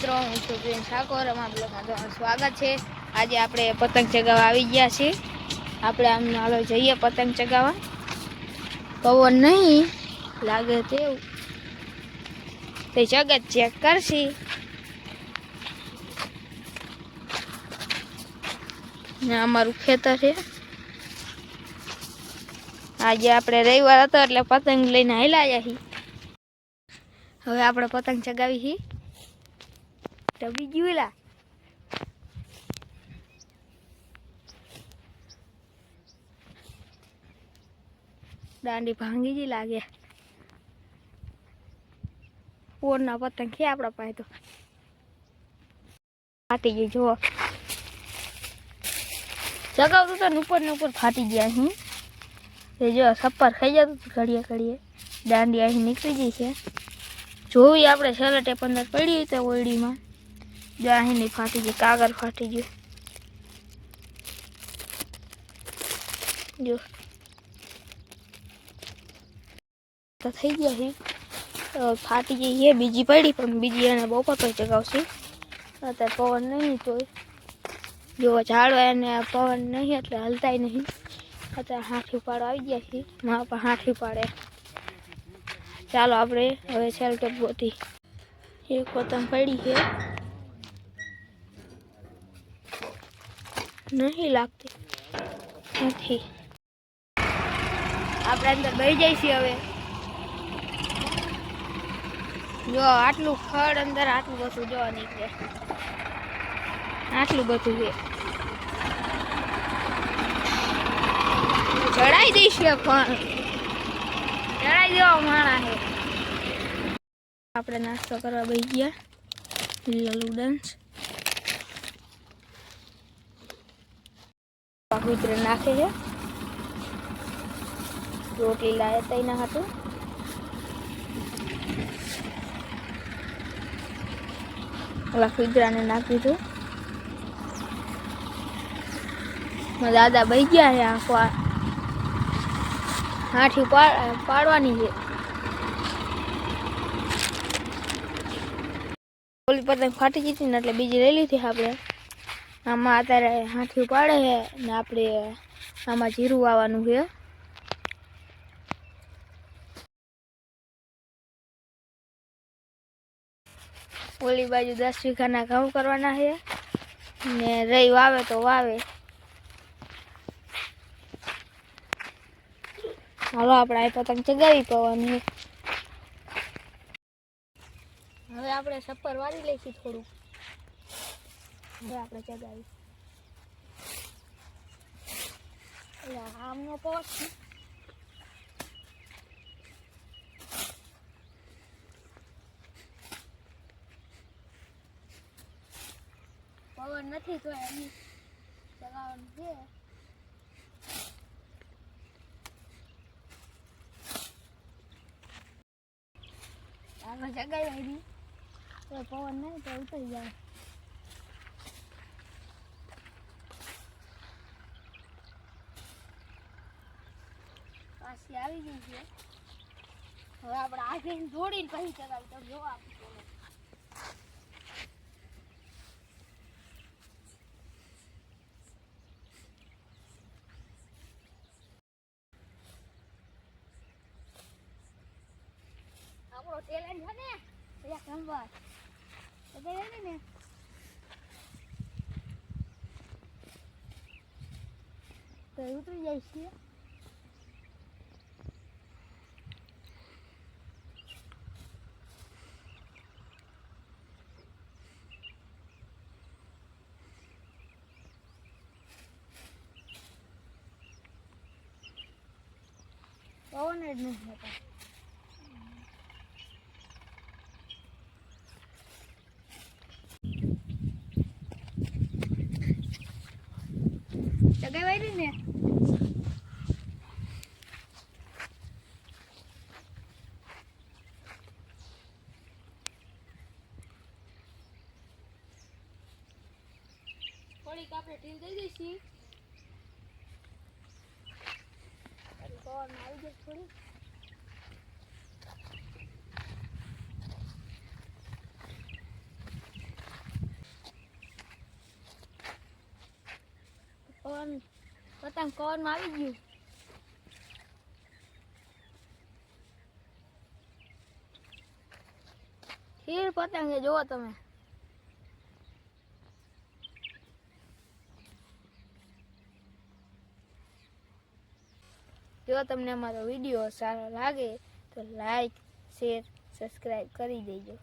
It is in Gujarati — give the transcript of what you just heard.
મિત્રો, હું છું પ્રેમ ઠાકોર. અમારા બ્લોગમાં તમારું સ્વાગત છે. આજે આપણે પતંગ ચગાવવા આવી ગયા છીએ. આપણે આમ હાલો જઈએ પતંગ ચગાવવા. પવન નહીં લાગે તેવું. તે જગત ચેક કરશી. ને અમારું ખેતર છે. આજે આપણે રવિવાર હતો એટલે પતંગ લઈને આવ્યા છીએ. હવે આપણે પતંગ ચગાવી છીએ તો બીજું લા દાંડી ભાંગી જ લાગે પોરના પતંગ છે આપણા પાસે તો ફાટી ગઈ જુઓ ચગાવતું તો ઉપર ને ઉપર ફાટી ગયા અહીં એ જો સપ્પર ખાઈ જતું હતું ઘડીએ ઘડીએ દાંડી અહીં નીકળી ગઈ છે જોવી આપણે છેલ્લે પંદર પડી તો ઓયડીમાં જો અહીંની ફાટી ગઈ કાગળ ફાટી ગયું જો તો થઈ ગયા છે તો ફાટી ગઈ છે બીજી પડી પણ બીજી એને બપોર પર ચગાવશે અત્યારે પવન નહીં તોય જો ઝાડ એને પવન નહીં એટલે હલતાય નહીં અત્યારે હાથી ઉપાડો આવી ગયા છે મારા પર હાથી ઉપાડે ચાલો આપણે હવે સેલ ટેપ ગોતી એક પતંગ પડી છે નહીં લાગતી. નથી. આપણે અંદર બેસી જઈશું હવે. જો, આટલું ખડ અંદર આટલું બધું જોવા નીકળે. આટલું બધું છે. ચડાઈ દઈશું પણ. ચડાઈ દેવા માણા છે. આપણે નાસ્તો કરવા બહી ગયા. લીલા લુડન્સ કૂતરે નાખે છે. રોટલી લાવે તઈ ના હતું. ઓલા કૂતરાને નાખી હતું દાદા બહી ગયા છે આખો આ હાથી પાડ પાડવાની છે. ઓલી પતંગ ફાટી જતી ને એટલે બીજી લઈ લીધી આપણે. આમાં અત્યારે હાથી પાડે છે ને આપણે આમાં જીરું આવવાનું છે. ઓલી બાજુ દસ વીઘાના ઘઉં કરવાના છે ને રહી વાવે તો વાવે. હાલો, આપણે આ પતંગ ચગાવી પવાની હવે આપણે સફર વાળી લઈશું થોડું આપણે ચગાવી એટલે આમનો પવન પવન નથી તો એમ ચગાવવાનું છે. આગળ ચગાવી પવન નહીં તો ઉતરી જાય. પાછી આવી ગઈ છે. હવે આપણે આગળ દોડીને પછી ચગાવી તો જો આપણે આપણો ટેલેન્ટ છે ને? એક નંબર. ને? તો ઉતરી જાય છે. પવન જ નથી થતા ચગાવાય ને? થોડીક આપણે ઢીલ દઈ દઈશી. પવન આવી ગયો થોડી. પવન પતંગ પવનમાં આવી ગયું. ફીર પતંગ જોવો તમે. જો તમને અમારો વીડિયો સારો લાગે તો લાઈક શેર સબસ્ક્રાઈબ કરી દેજો.